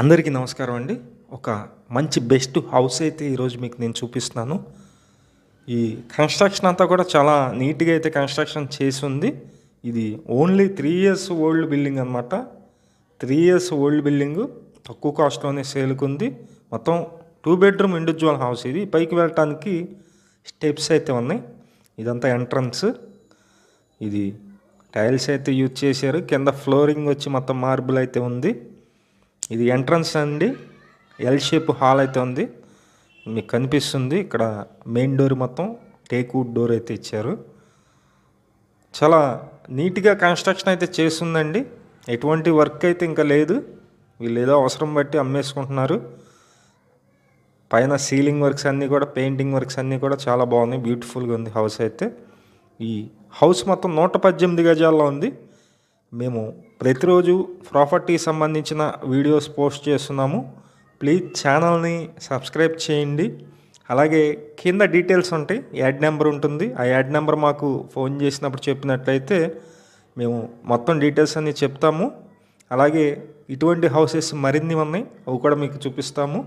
అందరికీ నమస్కారం అండి. ఒక మంచి బెస్ట్ హౌస్ అయితే ఈరోజు మీకు నేను చూపిస్తున్నాను. ఈ కన్స్ట్రక్షన్ అంతా కూడా చాలా నీట్గా అయితే కన్స్ట్రక్షన్ చేసి ఉంది. ఇది only three years old building అనమాట త్రీ ఇయర్స్ ఓల్డ్ బిల్డింగ్ తక్కువ కాస్ట్లోనే సేల్కి ఉంది. మొత్తం టూ బెడ్రూమ్ ఇండివిజువల్ హౌస్ ఇది. పైకి వెళ్ళటానికి స్టెప్స్ అయితే ఉన్నాయి. ఇదంతా ఎంట్రన్స్ ఇది టైల్స్ అయితే యూజ్ చేశారు. కింద ఫ్లోరింగ్ వచ్చి మొత్తం మార్బుల్ అయితే ఉంది. ఇది ఎంట్రన్స్ అండి. ఎల్ షేప్ హాల్ అయితే ఉంది. మీకు కనిపిస్తుంది. ఇక్కడ మెయిన్ డోర్ మొత్తం టేక్ వుడ్ డోర్ అయితే ఇచ్చారు. చాలా నీట్గా కన్స్ట్రక్షన్ అయితే చేస్తుందండి. ఎటువంటి వర్క్ అయితే ఇంకా లేదు. వీళ్ళు ఏదో అవసరం బట్టి అమ్మేసుకుంటున్నారు. పైన సీలింగ్ వర్క్స్ అన్నీ కూడా పెయింటింగ్ వర్క్స్ అన్నీ కూడా చాలా బాగున్నాయి. బ్యూటిఫుల్గా ఉంది హౌస్ అయితే. ఈ హౌస్ మొత్తం నూట పద్దెనిమిది గజాల్లో ఉంది. మేము ప్రతిరోజు ప్రాపర్టీ సంబంధించిన వీడియోస్ పోస్ట్ చేస్తున్నాము. ప్లీజ్ ఛానల్ని సబ్స్క్రైబ్ చేయండి. అలాగే కింద డీటెయిల్స్ ఉంటాయి యాడ్ నెంబర్ ఉంటుంది. ఆ యాడ్ నెంబర్ మాకు ఫోన్ చేసినప్పుడు చెప్పినట్లయితే మేము మొత్తం డీటెయిల్స్ అన్నీ చెప్తాము. అలాగే ఇటువంటి హౌసెస్ మరిన్ని ఉన్నాయి. అవి కూడా మీకు చూపిస్తాము.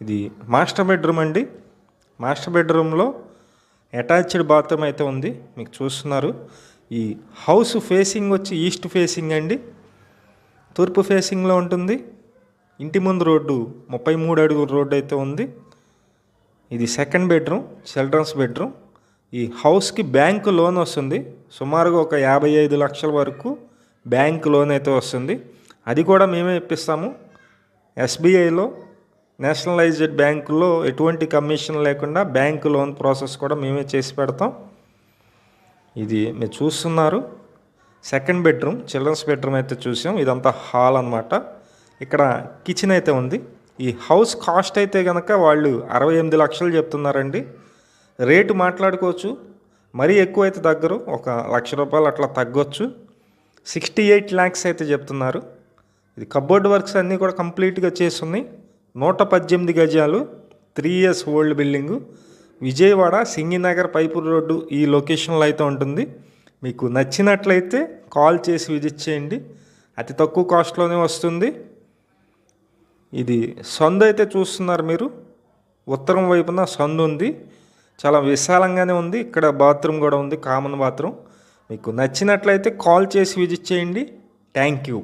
ఇది మాస్టర్ బెడ్రూమ్ అండి. మాస్టర్ బెడ్రూమ్లో అటాచ్డ్ బాత్రూమ్ అయితే ఉంది. మీకు చూస్తున్నారు. ఈ హౌస్ ఫేసింగ్ వచ్చి ఈస్ట్ ఫేసింగ్ అండి. తూర్పు ఫేసింగ్లో ఉంటుంది. ఇంటి ముందు రోడ్డు ముప్పై మూడు అడుగుల రోడ్డు అయితే ఉంది. ఇది సెకండ్ బెడ్రూమ్ చిల్డ్రన్స్ బెడ్రూమ్. ఈ హౌస్కి బ్యాంకు లోన్ వస్తుంది. సుమారుగా ఒక యాభై ఐదు లక్షల వరకు బ్యాంక్ లోన్ అయితే వస్తుంది. అది కూడా మేమే ఇప్పిస్తాము. ఎస్బీఐలో నేషనలైజ్డ్ బ్యాంకులో ఎటువంటి కమిషన్ లేకుండా బ్యాంక్ లోన్ ప్రాసెస్ కూడా మేమే చేసి పెడతాం. ఇది మీరు చూస్తున్నారు. సెకండ్ బెడ్రూమ్ చిల్డ్రన్స్ బెడ్రూమ్ అయితే చూసాం. ఇదంతా హాల్ అనమాట ఇక్కడ కిచెన్ అయితే ఉంది. ఈ హౌస్ కాస్ట్ అయితే కనుక వాళ్ళు అరవై ఎనిమిది లక్షలు చెప్తున్నారండి. రేటు మాట్లాడుకోవచ్చు. మరీ ఎక్కువ అయితే దగ్గరు ఒక లక్ష రూపాయలు అట్లా తగ్గొచ్చు. సిక్స్టీ ఎయిట్ ల్యాక్స్ అయితే చెప్తున్నారు. ఇది కబోర్డ్ వర్క్స్ అన్నీ కూడా కంప్లీట్గా చేస్తున్నాయి. నూట పద్దెనిమిది గజాలు three years old building Vijayawada Singinagar pipe road ఈ లొకేషన్లో అయితే ఉంటుంది. మీకు నచ్చినట్లయితే కాల్ చేసి విజిట్ చేయండి. అతి తక్కువ కాస్ట్లోనే వస్తుంది. ఇది సందు అయితే చూస్తున్నారు మీరు. ఉత్తరం వైపున సందు ఉంది. చాలా విశాలంగానే ఉంది. ఇక్కడ బాత్రూమ్ కూడా ఉంది. Common bathroom. మీకు నచ్చినట్లయితే కాల్ చేసి విజిట్ చేయండి. Thank you.